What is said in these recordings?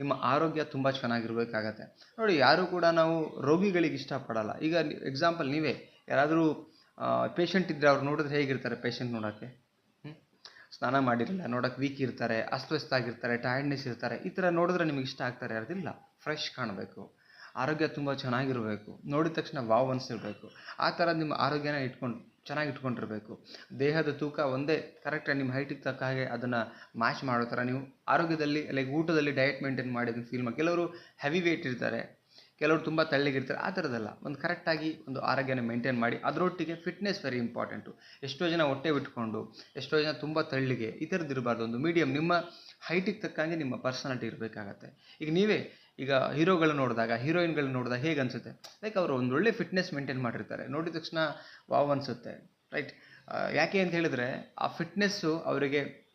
ನಿಮ್ಮ ಆರೋಗ್ಯ ತುಂಬ ಚೆನ್ನಾಗಿರ್ಬೇಕಾಗತ್ತೆ. ನೋಡಿ, ಯಾರು ಕೂಡ ನಾವು ರೋಗಿಗಳಿಗೆ ಇಷ್ಟಪಡಲ್ಲ. ಈಗ ಎಕ್ಸಾಂಪಲ್ ನೀವೇ, ಯಾರಾದರೂ ಪೇಷಂಟ್ ಇದ್ದರೆ ಅವ್ರು ನೋಡಿದ್ರೆ ಹೇಗಿರ್ತಾರೆ ಪೇಷಂಟ್ ನೋಡೋಕ್ಕೆ? ಸ್ನಾನ ಮಾಡಿರಲಿಲ್ಲ ನೋಡೋಕೆ ವೀಕ್ ಇರ್ತಾರೆ, ಅಸ್ವಸ್ಥ ಆಗಿರ್ತಾರೆ ಟಯರ್ಡ್ನೆಸ್ ಇರ್ತಾರೆ, ಈ ಥರ ನೋಡಿದ್ರೆ ನಿಮಗೆ ಇಷ್ಟ ಆಗ್ತಾರೆ ಯಾರ್ದಿಲ್ಲ. ಫ್ರೆಶ್ ಕಾಣಬೇಕು. ಆರೋಗ್ಯ ತುಂಬ ಚೆನ್ನಾಗಿರಬೇಕು. ನೋಡಿದ ತಕ್ಷಣ ವಾವ್ ಅನಿಸಿರ್ಬೇಕು. ಆ ಥರ ನಿಮ್ಮ ಆರೋಗ್ಯನ ಇಟ್ಕೊಂಡು ಚೆನ್ನಾಗಿ ಇಟ್ಕೊಂಡಿರಬೇಕು. ದೇಹದ ತೂಕ ಒಂದೇ ಕರೆಕ್ಟಾಗಿ ನಿಮ್ಮ ಹೈಟಿಗೆ ತಕ್ಕ ಹಾಗೆ ಅದನ್ನು ಮ್ಯಾಚ್ ಮಾಡೋ ಥರ ನೀವು ಆರೋಗ್ಯದಲ್ಲಿ ಲೈಕ್ ಊಟದಲ್ಲಿ ಡಯಟ್ ಮೇಂಟೈನ್ ಮಾಡಿ ಅದನ್ನು ಫೀಲ್ ಮಾಡಿ ಕೆಲವರು ಹೆವಿ ವೇಟ್ ಇರ್ತಾರೆ. ಕೆಲವರು ತುಂಬ ತೆಳ್ಳಗಿರ್ತಾರೆ. ಆ ಥರದ್ದಲ್ಲ ಒಂದು ಕರೆಕ್ಟಾಗಿ ಒಂದು ಆರೋಗ್ಯನ ಮೇಂಟೈನ್ ಮಾಡಿ, ಅದರೊಟ್ಟಿಗೆ ಫಿಟ್ನೆಸ್ ವೆರಿ ಇಂಪಾರ್ಟೆಂಟು ಎಷ್ಟೋ ಜನ ಹೊಟ್ಟೆ ಬಿಟ್ಕೊಂಡು, ಎಷ್ಟೋ ಜನ ತುಂಬ ತಳ್ಳಿಗೆ, ಈ ಥರದ್ದು ಇರಬಾರ್ದು. ಒಂದು ಮೀಡಿಯಮ್ ನಿಮ್ಮ ಹೈಟಿಗೆ ತಕ್ಕಂಗೆ ನಿಮ್ಮ ಪರ್ಸನಾಲಿಟಿ ಇರಬೇಕಾಗತ್ತೆ. ಈಗ ನೀವೇ ಈಗ ಹೀರೋಗಳು ನೋಡಿದಾಗ ಹೀರೋಯಿನ್ಗಳನ್ನ ನೋಡಿದಾಗ ಹೇಗೆ ಅನಿಸುತ್ತೆ? ಲೈಕ್ ಅವರು ಒಂದು ಒಳ್ಳೆ ಫಿಟ್ನೆಸ್ ಮೇಂಟೈನ್ ಮಾಡಿರ್ತಾರೆ. ನೋಡಿದ ತಕ್ಷಣ ವಾವ್ ಅನಿಸುತ್ತೆ. ರೈಟ್ ಯಾಕೆ ಅಂತ ಹೇಳಿದ್ರೆ, ಆ ಫಿಟ್ನೆಸ್ಸು ಅವರಿಗೆ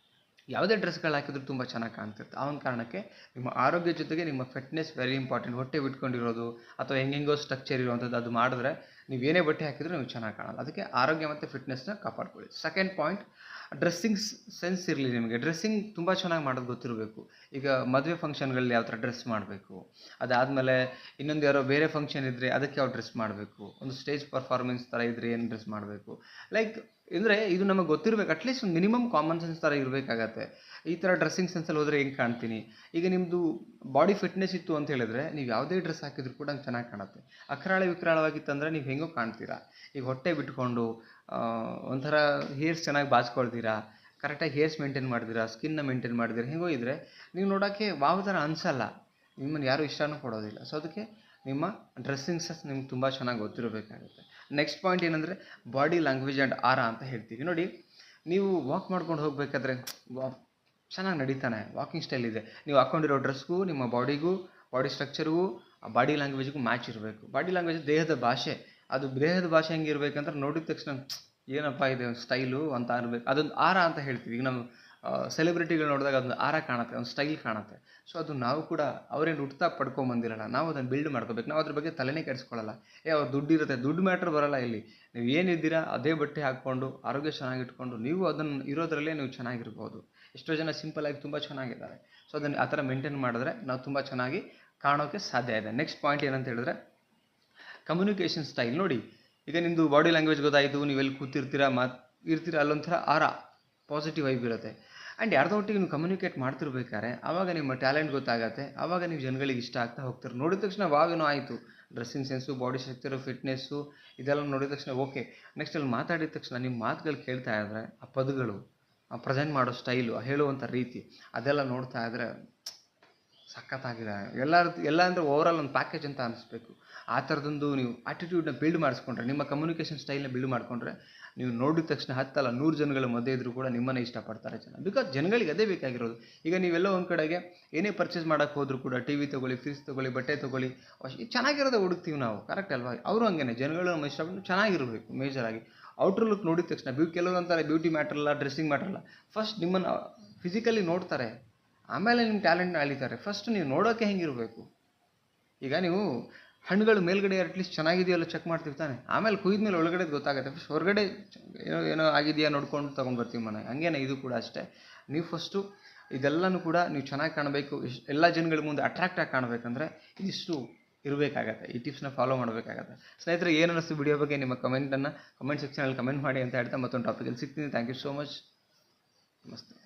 ಯಾವುದೇ ಡ್ರೆಸ್ಗಳು ಹಾಕಿದ್ರು ತುಂಬ ಚೆನ್ನಾಗಿ ಕಾಣ್ತಿರುತ್ತೆ. ಆ ಒಂದು ಕಾರಣಕ್ಕೆ ನಿಮ್ಮ ಆರೋಗ್ಯ ಜೊತೆಗೆ ನಿಮ್ಮ ಫಿಟ್ನೆಸ್ ವೆರಿ ಇಂಪಾರ್ಟೆಂಟ್ ಹೊಟ್ಟೆ ಬಿಟ್ಕೊಂಡಿರೋದು ಅಥವಾ ಹೆಂಗೆಂಗೋ ಸ್ಟ್ರಕ್ಚರ್ ಇರುವಂಥದ್ದು ಅದು ಮಾಡಿದ್ರೆ ನೀವು ಏನೇ ಬಟ್ಟೆ ಹಾಕಿದರೂ ನೀವು ಚೆನ್ನಾಗಿ ಕಾಣಲ್ಲ. ಅದಕ್ಕೆ ಆರೋಗ್ಯ ಮತ್ತು ಫಿಟ್ನೆಸ್ನ ಕಾಪಾಡ್ಕೊಳ್ಳಿ. ಸೆಕೆಂಡ್ ಪಾಯಿಂಟ್ ಡ್ರೆಸ್ಸಿಂಗ್ ಸೆನ್ಸ್ ಇರಲಿ ನಿಮಗೆ. ಡ್ರೆಸ್ಸಿಂಗ್ ತುಂಬ ಚೆನ್ನಾಗಿ ಮಾಡೋದು ಗೊತ್ತಿರಬೇಕು. ಈಗ ಮದುವೆ ಫಂಕ್ಷನ್ಗಳಲ್ಲಿ ಯಾವ ಥರ ಡ್ರೆಸ್ ಮಾಡಬೇಕು. ಅದಾದಮೇಲೆ ಇನ್ನೊಂದು ಯಾರೋ ಬೇರೆ ಫಂಕ್ಷನ್ ಇದ್ದರೆ ಅದಕ್ಕೆ ಯಾವ ಡ್ರೆಸ್ ಮಾಡಬೇಕು. ಒಂದು ಸ್ಟೇಜ್ ಪರ್ಫಾರ್ಮೆನ್ಸ್ ಥರ ಇದ್ದರೆ ಏನು ಡ್ರೆಸ್ ಮಾಡಬೇಕು. ಲೈಕ್ ಅಂದರೆ ಇದು ನಮಗೆ ಗೊತ್ತಿರಬೇಕು. ಅಟ್ಲೀಸ್ಟ್ ಒಂದು ಮಿನಿಮಮ್ ಕಾಮನ್ ಸೆನ್ಸ್ ಥರ ಇರಬೇಕಾಗತ್ತೆ. ಈ ಥರ ಡ್ರೆಸ್ಸಿಂಗ್ ಸೆನ್ಸಲ್ಲಿ ಹೋದರೆ ಹೆಂಗೆ ಕಾಣ್ತೀನಿ? ಈಗ ನಿಮ್ಮದು ಬಾಡಿ ಫಿಟ್ನೆಸ್ ಇತ್ತು ಅಂತ ಹೇಳಿದ್ರೆ ನೀವು ಯಾವುದೇ ಡ್ರೆಸ್ ಹಾಕಿದ್ರು ಕೂಡ ಹಂಗೆ ಚೆನ್ನಾಗಿ ಕಾಣುತ್ತೆ. ಅಕ್ರಾಳ ವಿಕ್ರಾಳವಾಗಿತ್ತಂದರೆ ನೀವು ಹೆಂಗೋ ಕಾಣ್ತೀರಾ? ಈಗ ಹೊಟ್ಟೆ ಬಿಟ್ಕೊಂಡು ಒಂಥರ ಹೇರ್ಸ್ ಚೆನ್ನಾಗಿ ಬಾಚ್ಕೊಳ್ತೀರಾ? ಕರೆಕ್ಟಾಗಿ ಹೇರ್ಸ್ ಮೇಂಟೈನ್ ಮಾಡಿದಿರಾ ಸ್ಕಿನ್ನ ಮೇಂಟೈನ್ ಮಾಡಿದಿರಾ ಹೆಂಗೋ ಇದ್ದರೆ ನೀವು ನೋಡೋಕ್ಕೆ ವಾವ್ ಥರ ಅನಿಸಲ್ಲ. ನಿಮ್ಮನ್ನು ಯಾರೂ ಇಷ್ಟನೂ ಕೊಡೋದಿಲ್ಲ. ಸೊ ಅದಕ್ಕೆ ನಿಮ್ಮ ಡ್ರೆಸ್ಸಿಂಗ್ ಸೆನ್ಸ್ ನಿಮ್ಗೆ ತುಂಬ ಚೆನ್ನಾಗಿ ಗೊತ್ತಿರಬೇಕಾಗುತ್ತೆ. ನೆಕ್ಸ್ಟ್ ಪಾಯಿಂಟ್ ಏನಂದರೆ ಬಾಡಿ ಲ್ಯಾಂಗ್ವೇಜ್ ಆ್ಯಂಡ್ ಆರ ಅಂತ ಹೇಳ್ತೀವಿ. ನೋಡಿ, ನೀವು ವಾಕ್ ಮಾಡ್ಕೊಂಡು ಹೋಗಬೇಕಾದ್ರೆ ಚೆನ್ನಾಗಿ ನಡೀತಾನೆ. ವಾಕಿಂಗ್ ಸ್ಟೈಲ್ ಇದೆ. ನೀವು ಹಾಕ್ಕೊಂಡಿರೋ ಡ್ರೆಸ್ಗೂ ನಿಮ್ಮ ಬಾಡಿಗೂ ಬಾಡಿ ಸ್ಟ್ರಕ್ಚರ್ಗೂ ಬಾಡಿ ಲ್ಯಾಂಗ್ವೇಜ್ಗೂ ಮ್ಯಾಚ್ ಇರಬೇಕು. ಬಾಡಿ ಲ್ಯಾಂಗ್ವೇಜ್ ದೇಹದ ಭಾಷೆ. ಅದು ದೇಹದ ಭಾಷೆ ಹೆಂಗೆ ಇರಬೇಕಂದ್ರೆ ನೋಡಿದ ತಕ್ಷಣ ಏನಪ್ಪ ಇದು ಸ್ಟೈಲು ಅಂತ ಅನ್ಬೇಕು. ಅದೊಂದು ಆರ ಅಂತ ಹೇಳ್ತೀವಿ. ಈಗ ನಾವು ಸೆಲೆಬ್ರಿಟಿಗಳು ನೋಡಿದಾಗ ಅದೊಂದು ಆರ ಕಾಣುತ್ತೆ, ಒಂದು ಸ್ಟೈಲ್ ಕಾಣುತ್ತೆ. ಸೊ ಅದು ನಾವು ಕೂಡ ಅವ್ರೇನು ಹುಟ್ತಾ ಪಡ್ಕೊಂಬಂದಿರಲ್ಲ, ನಾವು ಅದನ್ನು ಬಿಲ್ಡ್ ಮಾಡ್ಕೋಬೇಕು. ನಾವು ಅದ್ರ ಬಗ್ಗೆ ತಲೆನೇ ಕೆಡಿಸ್ಕೊಳ್ಳಲ್ಲ ಏ, ಅವ್ರು ದುಡ್ಡು ಇರುತ್ತೆ. ದುಡ್ಡು ಮ್ಯಾಟ್ರ್ ಬರಲ್ಲ ಇಲ್ಲಿ. ನೀವು ಏನಿದ್ದೀರಾ ಅದೇ ಬಟ್ಟೆ ಹಾಕ್ಕೊಂಡು, ಆರೋಗ್ಯ ಚೆನ್ನಾಗಿಟ್ಕೊಂಡು, ನೀವು ಅದನ್ನು ಇರೋದರಲ್ಲೇ ನೀವು ಚೆನ್ನಾಗಿರ್ಬೋದು. ಎಷ್ಟೋ ಜನ ಆಗಿ ತುಂಬ ಚೆನ್ನಾಗಿದ್ದಾರೆ. ಸೊ ಅದನ್ನು ಆ ಥರ ಮೇಂಟೈನ್ ಮಾಡಿದ್ರೆ ನಾವು ತುಂಬ ಚೆನ್ನಾಗಿ ಕಾಣೋಕ್ಕೆ ಸಾಧ್ಯ ಇದೆ. ನೆಕ್ಸ್ಟ್ ಪಾಯಿಂಟ್ ಏನಂತ ಹೇಳಿದ್ರೆ ಕಮ್ಯುನಿಕೇಷನ್ ಸ್ಟೈಲ್ ನೋಡಿ, ಈಗ ನಿಮ್ಮದು ಬಾಡಿ ಲ್ಯಾಂಗ್ವೇಜ್ ಗೊತ್ತಾಯಿತು, ನೀವೆಲ್ಲಿ ಕೂತಿರ್ತೀರಾ ಮಾತು ಇರ್ತೀರ, ಅಲ್ಲೊಂಥರ ಆರ ಪಾಸಿಟಿವ್ ವೈಬ್ ಇರುತ್ತೆ. ಆ್ಯಂಡ್ ಯಾರ್ದೋ ಒಟ್ಟಿಗೆ ನೀವು ಕಮ್ಯುನಿಕೇಟ್ ಮಾಡ್ತಿರ್ಬೇಕಾದ್ರೆ ಆವಾಗ ನಿಮ್ಮ ಟ್ಯಾಲೆಂಟ್ ಗೊತ್ತಾಗತ್ತೆ ಆವಾಗ ನೀವು ಜನಗಳಿಗೆ ಇಷ್ಟ ಆಗ್ತಾ ಹೋಗ್ತಾರೆ. ನೋಡಿದ ತಕ್ಷಣ ವಾವೇನೋ ಆಯಿತು. Dressing sense body structure fitness ಇದೆಲ್ಲ ನೋಡಿದ ತಕ್ಷಣ ಓಕೆ ನೆಕ್ಸ್ಟ್ ಅಲ್ಲಿ ಮಾತಾಡಿದ ತಕ್ಷಣ ನಿಮ್ಮ ಮಾತುಗಳು ಕೇಳ್ತಾ ಇದ್ದರೆ ಆ ಪದಗಳು ಪ್ರೆಸೆಂಟ್ ಮಾಡೋ ಸ್ಟೈಲು ಹೇಳುವಂಥ ರೀತಿ, ಅದೆಲ್ಲ ನೋಡ್ತಾ ಇದ್ದರೆ ಸಖತ್ತಾಗಿದೆ. ಎಲ್ಲ ಎಲ್ಲ ಅಂದರೆ ಓವರಾಲ್ ಒಂದು ಪ್ಯಾಕೇಜ್ ಅಂತ ಅನಿಸ್ಬೇಕು. ಆ ಥರದೊಂದು ನೀವು ಆ್ಯಟಿಟ್ಯೂಡ್ನ ಬಿಲ್ಡ್ ಮಾಡಿಸ್ಕೊಂಡ್ರೆ, ನಿಮ್ಮ ಕಮ್ಯುನಿಕೇಷನ್ ಸ್ಟೈಲ್ನ ಬಿಲ್ಡ್ ಮಾಡಿಕೊಂಡ್ರೆ ನೀವು ನೋಡಿದ ತಕ್ಷಣ ಹತ್ತಲ್ಲ, ನೂರು ಜನಗಳ ಮಧ್ಯೆ ಇದ್ದರೂ ಕೂಡ ನಿಮ್ಮನ್ನೇ ಇಷ್ಟಪಡ್ತಾರೆ ಜನ. ಬಿಕಾಸ್ ಜನಗಳಿಗೆ ಅದೇ ಬೇಕಾಗಿರೋದು. ಈಗ ನೀವೆಲ್ಲ ಒಂದು ಕಡೆಗೆ ಏನೇ ಪರ್ಚೇಸ್ ಮಾಡೋಕ್ಕೆ ಹೋದರೂ ಕೂಡ ಟಿ ವಿ ತೊಗೊಳ್ಳಿ ಫ್ರಿಜ್ ತೊಗೊಳ್ಳಿ, ಬಟ್ಟೆ ತೊಗೊಳ್ಳಿ ಚೆನ್ನಾಗಿರೋದೇ ಹುಡುಕ್ತೀವಿ ನಾವು. ಕರೆಕ್ಟ್ ಅಲ್ವಾ? ಅವರು ಹಂಗೇನೆ. ಜನಗಳು ನಮ್ಮ ಇಷ್ಟಪಟ್ಟು ಚೆನ್ನಾಗಿರಬೇಕು ಮೇಜರಾಗಿ ಔಟ್ರ್ ಲುಕ್ ನೋಡಿದ ತಕ್ಷಣ ಬ್ಯೂ ಕೆಲವರು ಅಂತಾರೆ ಬ್ಯೂಟಿ ಮ್ಯಾಟ್ರಲ್ಲ ಡ್ರೆಸ್ಸಿಂಗ್ ಮ್ಯಾಟ್ರಲ್ಲ ಫಸ್ಟ್ ನಿಮ್ಮನ್ನು ಫಿಸಿಕಲಿ ನೋಡ್ತಾರೆ. ಆಮೇಲೆ ನಿಮ್ಮ ಟ್ಯಾಲೆಂಟ್ನ ಅಳಿತಾರೆ. ಫಸ್ಟ್ ನೀವು ನೋಡೋಕ್ಕೆ ಹೆಂಗಿರಬೇಕು? ಈಗ ನೀವು ಹಣ್ಣುಗಳು ಮೇಲ್ಗಡೆ ಅಟ್ಲೀಸ್ಟ್ ಚೆನ್ನಾಗಿದೆಯಲ್ಲ ಚೆಕ್ ಮಾಡ್ತೀವಿ ತಾನೆ. ಆಮೇಲೆ ಕುಯ್ದ ಒಳಗಡೆ ಗೊತ್ತಾಗುತ್ತೆ. ಫಸ್ಟ್ ಹೊರಗಡೆ ಏನೋ ಏನೋ ಆಗಿದೆಯಾ ನೋಡ್ಕೊಂಡು ತೊಗೊಂಡು ಬರ್ತೀವಿ ಮನೆ. ಹಂಗೇನೆ ಇದು ಕೂಡ ಅಷ್ಟೇ. ನೀವು ಫಸ್ಟು ಇದೆಲ್ಲನೂ ಕೂಡ ನೀವು ಚೆನ್ನಾಗಿ ಕಾಣಬೇಕು. ಎಲ್ಲ ಜನಗಳ ಮುಂದೆ ಅಟ್ರಾಕ್ಟಾಗಿ ಕಾಣಬೇಕಂದ್ರೆ ಇದಿಷ್ಟು ಇರಬೇಕಾಗತ್ತೆ, ಈ ಟಿಪ್ಸ್ನ ಫಾಲೋ ಮಾಡಬೇಕಾಗತ್ತೆ. ಸ್ನೇಹಿತರೆ, ಏನು ಅನ್ನಿಸ್ತು ವಿಡಿಯೋ ಬಗ್ಗೆ ನಿಮ್ಮ ಕಮೆಂಟನ್ನು ಕಮೆಂಟ್ ಸೆಕ್ಷನಲ್ಲಿ ಕಮೆಂಟ್ ಮಾಡಿ ಅಂತ ಹೇಳ್ತಾ ಮತ್ತೊಂದು ಟಾಪಿಕಲ್ಲಿ ಸಿಗ್ತೀನಿ. ಥ್ಯಾಂಕ್ ಯು ಸೋ ಮಚ್ ನಮಸ್ತೆ.